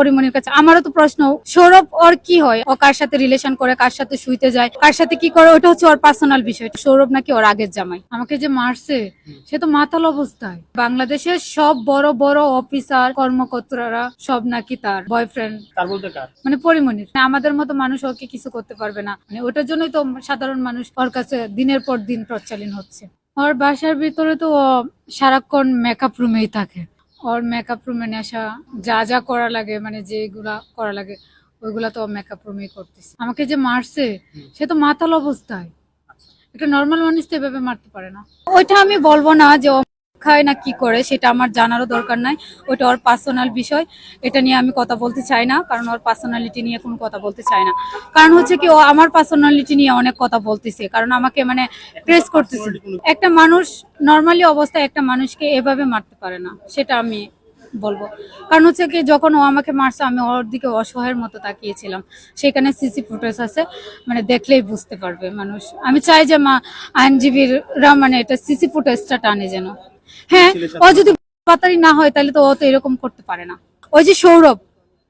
পরিমণির কাছে। আমারও তো প্রশ্ন সৌরভ ওর কি হয়? ও কার সাথে রিলেশন করে কার সাথে শুইতে যায় কার সাথে কি করে ওটা হচ্ছে ওর পার্সোনাল বিষয়। সৌরভ নাকি ওর আগের জামাই। আমাকে যে মারছে সে তো মাতাল অবস্থায়। বাংলাদেশের সব বড় বড় অফিসার কর্মকর্তারা সব নাকি তার বয়ফ্রেন্ড তার বলতে কার? মানে পরিমণির মানে আমাদের মতো মানুষ ওকে কিছু করতে পারবে না। মানে ওটার জন্যই তো সাধারণ মানুষ ওর কাছে দিনের পর দিন প্রচলিন হচ্ছে। ওর বাসার ভিতরে তো সারাক্ষণ মেকআপ রুমেই থাকে। ওর মেকআপ রুমে নেশা যা যা করা লাগে মানে যেগুলা করা লাগে ওইগুলা তো মেকআপ রুমে করতেছে। আমাকে যে মারছে সে তো মাতাল অবস্থায়। একটা নর্মাল মানুষ তো এভাবে মারতে পারে না। ওইটা আমি বলব না যে খায় না কি করে, সেটা আমার জানারও দরকার নাই। ওটা ওর পার্সোনাল বিষয়, এটা নিয়ে আমি কথা বলতে চাই না, কারণ ওর পার্সোনালিটি নিয়ে কোনো কথা বলতে চাই না। কারণ হচ্ছে কি, ও আমার পার্সোনালিটি নিয়ে অনেক কথা বলতেছে, কারণ আমাকে মানে প্রেস করতেছে। একটা মানুষ নর্মালি অবস্থায় একটা মানুষকে এভাবে মারতে পারে না, সেটা আমি বলব। কারণ হচ্ছে কি, যখন ও আমাকে মারছে, আমি ওর দিকে অসহায়ের মতো তাকিয়েছিলাম। সেখানে সিসি ফুটেজ আছে মানে দেখলেই বুঝতে পারবে মানুষ। আমি চাই যে মা, আইনজীবীরা মানে এটা সিসি ফুটেজটা টানে যেন। হ্যাঁ ও যদি পাতারি না হয় তাহলে তো ও তো এরকম করতে পারে না। ওই যে সৌরভ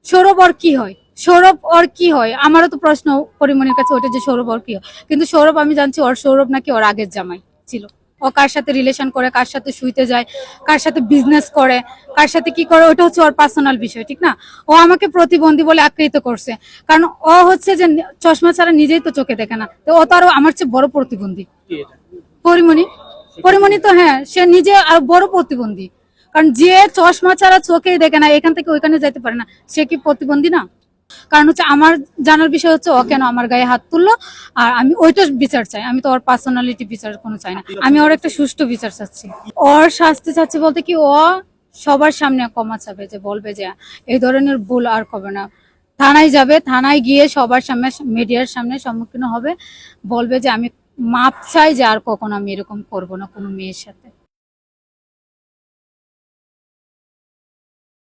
সৌরভ ওর কি হয়? সৌরভ ওর কি হয়? আমারও তো প্রশ্ন পরিমণির কাছে ওটা যে সৌরভ ওর কি হয়? কিন্তু সৌরভ আমি জানছি ওর সৌরভ নাকি ওর আগের জামাই ছিল। ও কার সাথে রিলেশন করে কার সাথে শুইতে যায় কার সাথে বিজনেস করে কার সাথে কি করে ওটা হচ্ছে ওর পার্সোনাল বিষয় ঠিক না? ও আমাকে প্রতিবন্ধী বলে আখ্যায়িত করছে। কারণ ও হচ্ছে যে চশমা ছাড়া নিজেই তো চোখে দেখে না। তো ও তো আরও আমার চেয়ে বড় প্রতিবন্ধী। পরিমণি পরিমণি তো হ্যাঁ সে নিজে আর বড় প্রতিবন্ধী। কারণ যে চশমা ছাড়া চোখেই দেখে না, এখান থেকে ওইখানে যেতে পারে না। সে কি প্রতিবন্ধী না? কারণ হচ্ছে আমার জানার বিষয় হচ্ছে, ও কেন আমার গায়ে হাত তুললো? আর আমি ওইটা বিচার চাই। আমি তো ওর পার্সোনালিটি বিচার কোনো চাই না। আমি ওর একটা সুষ্ঠু বিচার চাচ্ছি। ওর শাস্তি চাচ্ছি বলতে কি, ও সবার সামনে ক্ষমা চাবে, যে বলবে যে, এই ধরনের ভুল আর করবে না। থানায় যাবে, থানায় গিয়ে সবার সামনে, মিডিয়ার সামনে সম্মুখীন হবে। বলবে যে, আমি মাপ চাই যে আর কখনো আমি এরকম করব না কোনো মেয়ের সাথে।